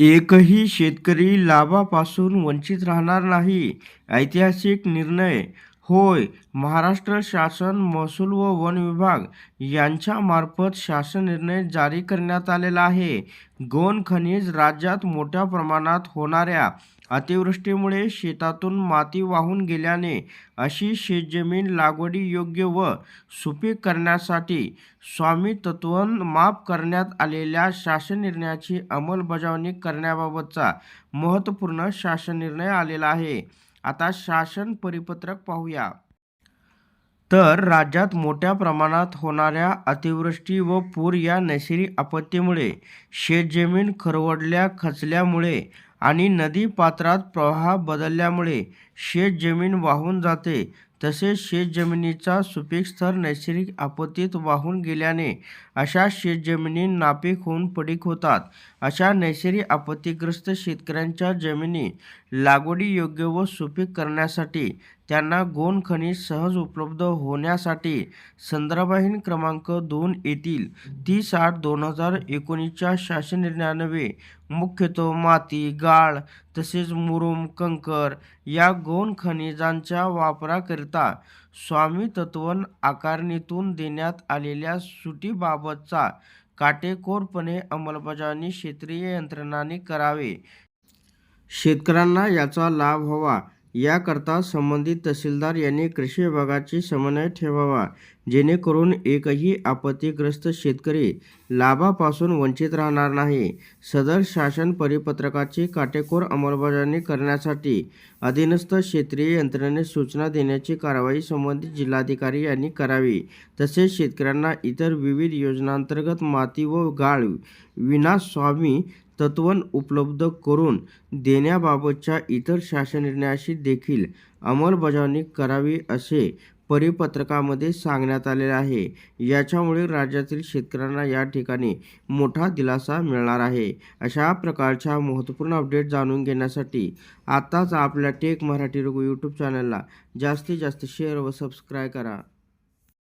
एकही शेतकरी लाभापासून वंचित राहणार नाही ऐतिहासिक निर्णय. होय महाराष्ट्र शासन महसूल व वन विभाग यांच्यामार्फत शासन निर्णय जारी करण्यात आलेला आहे. गौण खनिज राज्यात मोठ्या प्रमाणात होणाऱ्या अतिवृष्टीमुळे शेतातून माती वाहून गेल्याने अशी शेतजमीन लागवडीयोग्य व सुपीक करण्यासाठी स्वामित्ववन माफ करण्यात आलेल्या शासन निर्णयाची अंमलबजावणी करण्याबाबतचा महत्त्वपूर्ण शासन निर्णय आलेला आहे. आता शासन परिपत्रक पाहूया. तर राज्यात मोठ्या प्रमाणात होणाऱ्या अतिवृष्टी व पूर या नैसर्गिक आपत्तीमुळे शेतजमीन खरवडल्या खचल्यामुळे आणि नदी पात्रात प्रवाह बदलल्यामुळे शेतजमीन वाहून जाते. तसेच शेतजमिनीचा सुपीक स्तर नैसर्गिक आपत्तीत वाहून गेल्याने अशा शेतजमिनी नापीक होऊन पडीक होतात. अशा नैसर्गिक आपत्तीग्रस्त शेतकऱ्यांच्या जमिनी लागवडीयोग्य व सुपीक करण्यासाठी त्यांना गौण खनिज सहज उपलब्ध होण्यासाठी संदर्भहीन क्रमांक दोन येथील तीस आठ दोन हजार एकोणीसच्या शासन निर्णयानवे मुख्यतः माती गाळ तसेच मुरुम कंकर या गौण खनिजांच्या वापराकरिता स्वामित्ववन आकारणीतून देण्यात आलेल्या सुटीबाबतचा काटेकोरपणे अंमलबजावणी क्षेत्रीय यंत्रणांनी करावे. शेतकऱ्यांना याचा लाभ हवा. याकरता संबंधित तहसीलदार यांनी कृषी विभागाची समन्वय ठेवावा जेणेकरून एकही आपत्तीग्रस्त शेतकरी लाभापासून वंचित राहणार नाही. सदर शासन परिपत्रकाची काटेकोर अंमलबजावणी करण्यासाठी अधीनस्थ क्षेत्रीय यंत्रणेने सूचना देण्याची कारवाई संबंधित जिल्हाधिकारी यांनी करावी. तसेच शेतकऱ्यांना इतर विविध योजनांतर्गत माती व गाळ विनास्वामी तत्वन उपलब्ध करून देण्याबाबतच्या इतर शासन निर्णयाशी देखील अंमलबजावणी करावी असे परिपत्रकामध्ये सांगण्यात आलेले आहे. याच्यामुळे राज्यातील शेतकऱ्यांना या ठिकाणी मोठा दिलासा मिळणार आहे. अशा प्रकारच्या महत्त्वपूर्ण अपडेट जाणून घेण्यासाठी आत्ताच आपल्या टेक मराठी रघु यूट्यूब चॅनलला जास्तीत जास्त शेअर व सबस्क्राईब करा.